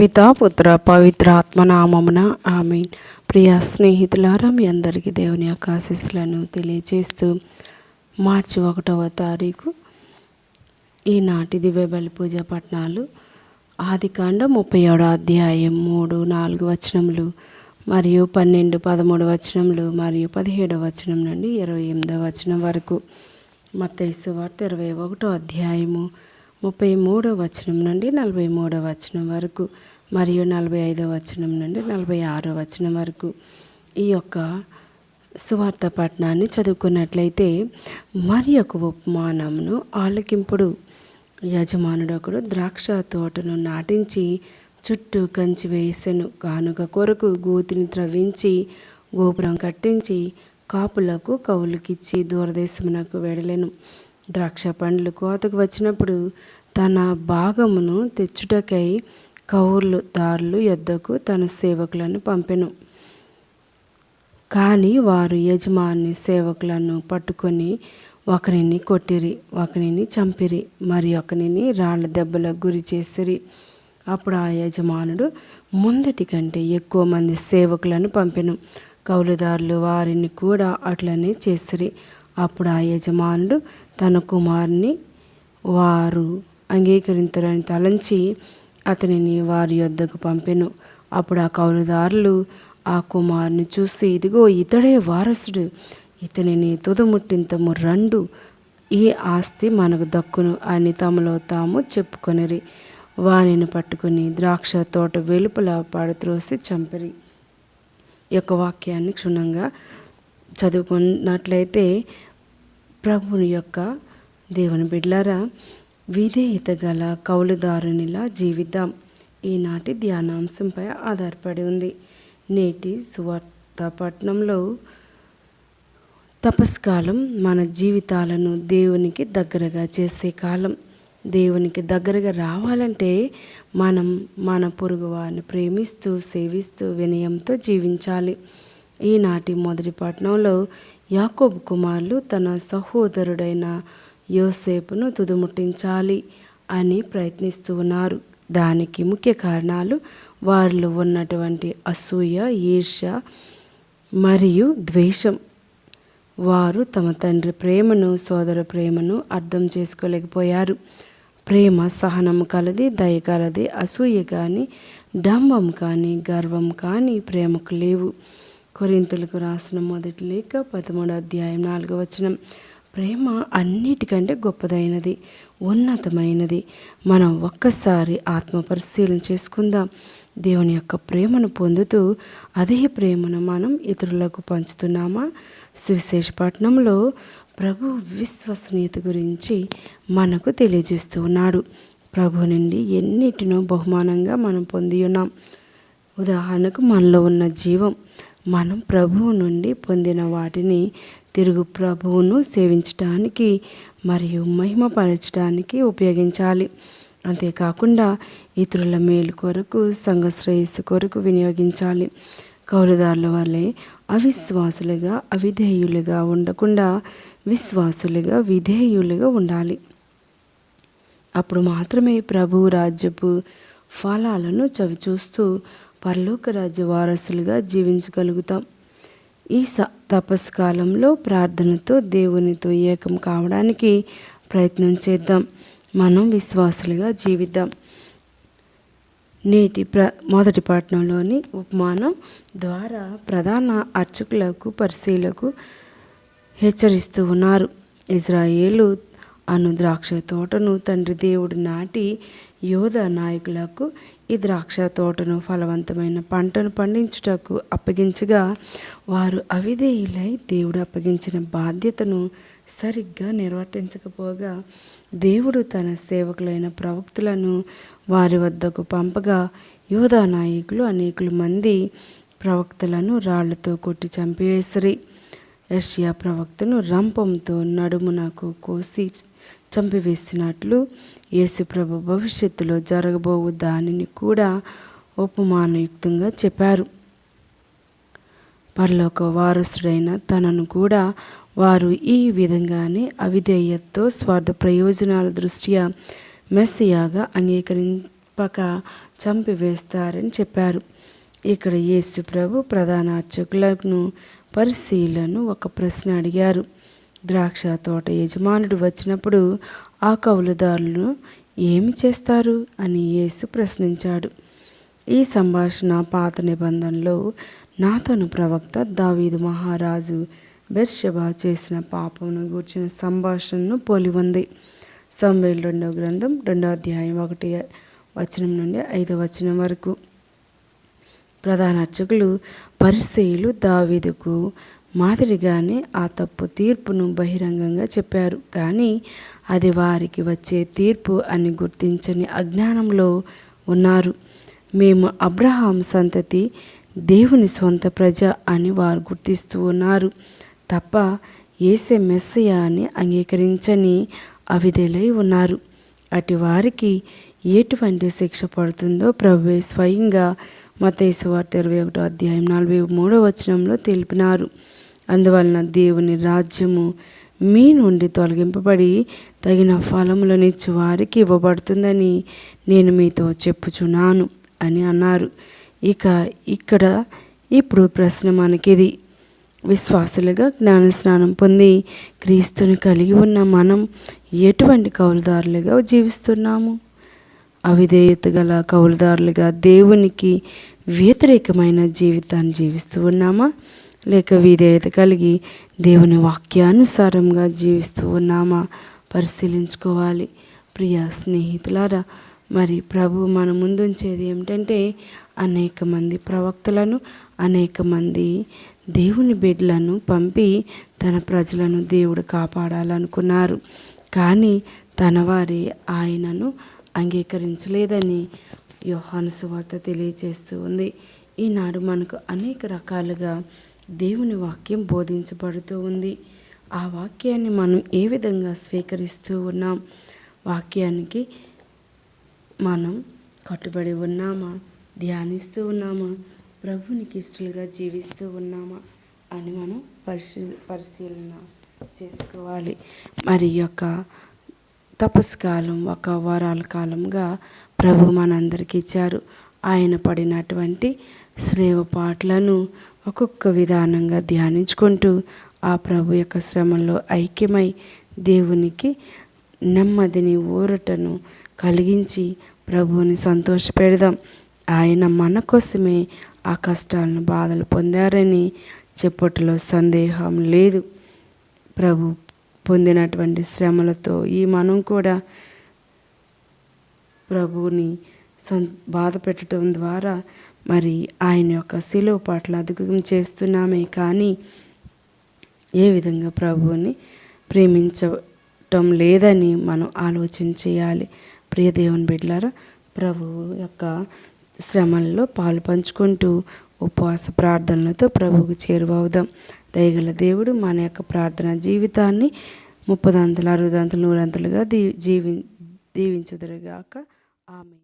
పితా పుత్ర పవిత్ర ఆత్మనామమున ఆమె ప్రియ స్నేహితులారా మీ అందరికీ దేవుని యొక్క ఆశీస్సులను తెలియజేస్తూ మార్చి ఒకటవ తారీఖు ఈనాటి దివ్య బలి పూజ పట్నాలు ఆదికాండ ముప్పై ఏడో అధ్యాయం మూడు నాలుగు వచనములు మరియు పన్నెండు పదమూడు వచనములు మరియు పదిహేడో వచనం నుండి ఇరవై ఎనిమిదో వచనం వరకు. మత్తైసు వార్త ఇరవై ఒకటో అధ్యాయము ముప్పై మూడో వచనం నుండి నలభై మూడో వచనం వరకు. మరియు నలభై ఐదో వచనం నుండి నలభై ఆరో వచనం వరకు ఈ యొక్క సువార్త పట్టణాన్ని చదువుకున్నట్లయితే మరి ఒక ఉపమానమును ఆలకింపుడు. యజమానుడు ఒకడు ద్రాక్ష తోటను నాటించి చుట్టూ కంచి వేసెను. కానుక కొరకు గోతిని త్రవ్వించి గోపురం కట్టించి కాపులకు కవులకిచ్చి దూరదేశమునకు వెడలేను. ద్రాక్ష పండ్లు కోతకు వచ్చినప్పుడు తన భాగమును తెచ్చుటకై కౌర్లు దారులు యొద్దకు తన సేవకులను పంపెను. కానీ వారు యజమాని సేవకులను పట్టుకొని ఒకరిని కొట్టిరి ఒకరిని చంపిరి మరి ఒకరిని రాళ్ళ దెబ్బలకు గురి చేసిరి. అప్పుడు ఆ యజమానుడు ముందటి కంటే ఎక్కువ మంది సేవకులను పంపెను. కౌలుదారులు వారిని కూడా అట్లనే చేసిరి. అప్పుడు ఆ యజమానుడు తన కుమారుని వారు అంగీకరించరని తలంచి అతనిని వారి యొద్దకు పంపెను. అప్పుడు ఆ కౌలుదారులు ఆ కుమారుని చూసి ఇదిగో ఇతడే వారసుడు. ఇతనిని తుదముట్టింతము రెండు. ఈ ఆస్తి మనకు దక్కును అని తమలో తాము చెప్పుకొనిరి. వానిని పట్టుకుని ద్రాక్ష తోట వెలుపల పడత్రోసి చంపిరి. యొక్క వాక్యాన్ని క్షుణ్ణంగా చదువుకున్నట్లయితే ప్రభుని యొక్క దేవుని బిడ్లారా విధేయత గల కౌలుదారునిలా జీవిద్దాం. ఈనాటి ధ్యానాంశంపై ఆధారపడి ఉంది. నేటి సువార్తపట్నంలో తపస్కాలం మన జీవితాలను దేవునికి దగ్గరగా చేసే కాలం. దేవునికి దగ్గరగా రావాలంటే మనం మన పొరుగు వారిని ప్రేమిస్తూ సేవిస్తూ వినయంతో జీవించాలి. ఈనాటి మొదటి పట్టణంలో యాకోబ్ కుమారులు తన సహోదరుడైన యోసేపును తుదుముట్టించాలి అని ప్రయత్నిస్తూ ఉన్నారు. దానికి ముఖ్య కారణాలు వారిలో ఉన్నటువంటి అసూయ ఈర్ష్య మరియు ద్వేషం. వారు తమ తండ్రి ప్రేమను సోదర ప్రేమను అర్థం చేసుకోలేకపోయారు. ప్రేమ సహనం కలది దయ కలది అసూయ కానీ డంబం కానీ గర్వం కానీ ప్రేమకు లేవు. కొరింతలకు రాసిన మొదటి లేఖ పదమూడు అధ్యాయం నాలుగో వచనం. ప్రేమ అన్నిటికంటే గొప్పదైనది ఉన్నతమైనది. మనం ఒక్కసారి ఆత్మ పరిశీలన చేసుకుందాం. దేవుని యొక్క ప్రేమను పొందుతూ అదే ప్రేమను మనం ఇతరులకు పంచుతున్నామా? సువిశేషపట్నంలో ప్రభు విశ్వసనీయత గురించి మనకు తెలియజేస్తూ ఉన్నాడు. ప్రభు నుండి ఎన్నిటినో బహుమానంగా మనం పొంది ఉన్నాం. ఉదాహరణకు మనలో ఉన్న జీవం మనం ప్రభువు నుండి పొందిన వాటిని తిరుగు ప్రభువును సేవించటానికి మరియు మహిమపరచడానికి ఉపయోగించాలి. అంతేకాకుండా ఇతరుల మేలు కొరకు సంఘ శ్రేయస్సు కొరకు వినియోగించాలి. కౌలుదారుల వల్లే అవిశ్వాసులుగా అవిధేయులుగా ఉండకుండా విశ్వాసులుగా విధేయులుగా ఉండాలి. అప్పుడు మాత్రమే ప్రభు రాజ్యపు ఫలాలను చవిచూస్తూ పరలోక రాజ్య వారసులుగా జీవించగలుగుతాం. ఈ స తపస్కాలంలో ప్రార్థనతో దేవునితో ఏకం కావడానికి ప్రయత్నం చేద్దాం. మనం విశ్వాసులుగా జీవిద్దాం. నేటి ప్ర మొదటి పట్టణంలోని ఉపమానం ద్వారా ప్రధాన అర్చకులకు పరిశీలకు హెచ్చరిస్తూ ఉన్నారు. ఇజ్రాయేలు అను ద్రాక్ష తోటను తండ్రి దేవుడు నాటి యోధ నాయకులకు ఈ ద్రాక్ష తోటను ఫలవంతమైన పంటను పండించుటకు అప్పగించగా వారు అవిధేయులై దేవుడు అప్పగించిన బాధ్యతను సరిగ్గా నిర్వర్తించకపోగా దేవుడు తన సేవకులైన ప్రవక్తులను వారి వద్దకు పంపగా యోధా నాయకులు అనేకుల మంది ప్రవక్తలను రాళ్ళతో కొట్టి చంపివేసిరి. యషియా ప్రవక్తను రంపంతో నడుమునకు కోసి చంపివేసినట్లు యేసుప్రభు భవిష్యత్తులో జరగబోవు దానిని కూడా ఉపమానయుక్తంగా చెప్పారు. పరలోక వారసుడైన తనను కూడా వారు ఈ విధంగానే అవిధేయతతో స్వార్థ ప్రయోజనాల దృష్ట్యా మెస్సియాగా అంగీకరింపక చంపివేస్తారని చెప్పారు. ఇక్కడ యేసు ప్రభు ప్రధాన అర్చకులను పరిశీలను ఒక ప్రశ్న అడిగారు. ద్రాక్ష తోట యజమానుడు వచ్చినప్పుడు ఆ కౌలుదారులు ఏమి చేస్తారు? అని యేసు ప్రశ్నించాడు. ఈ సంభాషణ పాత నిబంధనలో నాతను ప్రవక్త దావీదు మహారాజు బెర్షబా చేసిన పాపమును గూర్చిన సంభాషణను పోలి ఉంది. సంవేల్ రెండవ గ్రంథం రెండో అధ్యాయం ఒకటి వచనం నుండి ఐదో వచనం వరకు. ప్రధాన అర్చకులు పరిశీలు దావీదుకు మాదిరిగానే ఆ తప్పు తీర్పును బహిరంగంగా చెప్పారు. కానీ అది వారికి వచ్చే తీర్పు అని గుర్తించని అజ్ఞానంలో ఉన్నారు. మేము అబ్రహాం సంతతి దేవుని సొంత ప్రజ అని వారు గుర్తిస్తూ ఉన్నారు. తప్ప ఏసే మెస్సయ అని అంగీకరించని అవిధేలై ఉన్నారు. అటు వారికి ఎటువంటి శిక్ష పడుతుందో ప్రభువే స్వయంగా మతేశ్వర్ ఇరవై ఒకటో అధ్యాయం నలభై మూడో వచనంలో తెలిపినారు. అందువలన దేవుని రాజ్యము మీ నుండి తొలగింపబడి తగిన ఫలములనిచ్చు వారికి ఇవ్వబడుతుందని నేను మీతో చెప్పుచున్నాను అని అన్నారు. ఇక ఇక్కడ ఇప్పుడు ప్రశ్న మనకిది. విశ్వాసులుగా జ్ఞానస్నానం పొంది క్రీస్తుని కలిగి ఉన్న మనం ఎటువంటి కౌలుదారులుగా జీవిస్తున్నాము? అవిధేయత గల కౌలుదారులుగా దేవునికి వ్యతిరేకమైన జీవితాన్ని జీవిస్తూ ఉన్నామా? లేక విధేయత కలిగి దేవుని వాక్యానుసారంగా జీవిస్తూ ఉన్నామా? పరిశీలించుకోవాలి. ప్రియ స్నేహితులారా మరి ప్రభు మన ముందుంచేది ఏమిటంటే అనేక మంది ప్రవక్తలను అనేక మంది దేవుని బిడ్డలను పంపి తన ప్రజలను దేవుడు కాపాడాలనుకున్నారు. కానీ తన వారి ఆయనను అంగీకరించలేదని యోహాను సువార్త తెలియజేస్తూ ఉంది. ఈనాడు మనకు అనేక రకాలుగా దేవుని వాక్యం బోధించబడుతూ ఉంది. ఆ వాక్యాన్ని మనం ఏ విధంగా స్వీకరిస్తూ ఉన్నాం? వాక్యానికి మనం కట్టుబడి ఉన్నామా? ధ్యానిస్తూ ఉన్నామా? ప్రభునికి ఇష్టలుగా జీవిస్తూ ఉన్నామా? అని మనం పరిశీ పరిశీలన చేసుకోవాలి. మరి యొక్క తపస్సు కాలం ఒక వారాల కాలంగా ప్రభు మనందరికి ఇచ్చారు. ఆయన పడినటువంటి శ్రేవ పాటలను ఒక్కొక్క విధానంగా ధ్యానించుకుంటూ ఆ ప్రభు యొక్క శ్రమంలో ఐక్యమై దేవునికి నెమ్మదిని ఊరటను కలిగించి ప్రభువుని సంతోషపెడదాం. ఆయన మన కోసమే ఆ కష్టాలను బాధలు పొందారని చెప్పట్లో సందేహం లేదు. ప్రభు పొందినటువంటి శ్రమలతో ఈ మనం కూడా ప్రభువుని సం బాధ పెట్టడం ద్వారా మరి ఆయన యొక్క శిలువ పట్ల అధికం చేస్తున్నామే కానీ ఏ విధంగా ప్రభువుని ప్రేమించటం లేదని మనం ఆలోచన చేయాలి. ప్రియ దేవుని బిడ్డలారా యొక్క శ్రమల్లో పాలు పంచుకుంటూ ఉపవాస ప్రార్థనలతో ప్రభువుకు చేరువవుదాం. దయగల దేవుడు మన యొక్క ప్రార్థన జీవితాన్ని ముప్పదంతలు అరవదంతలు నూరంతలుగా దీ జీవి దీవించుదురుగాక. ఆమె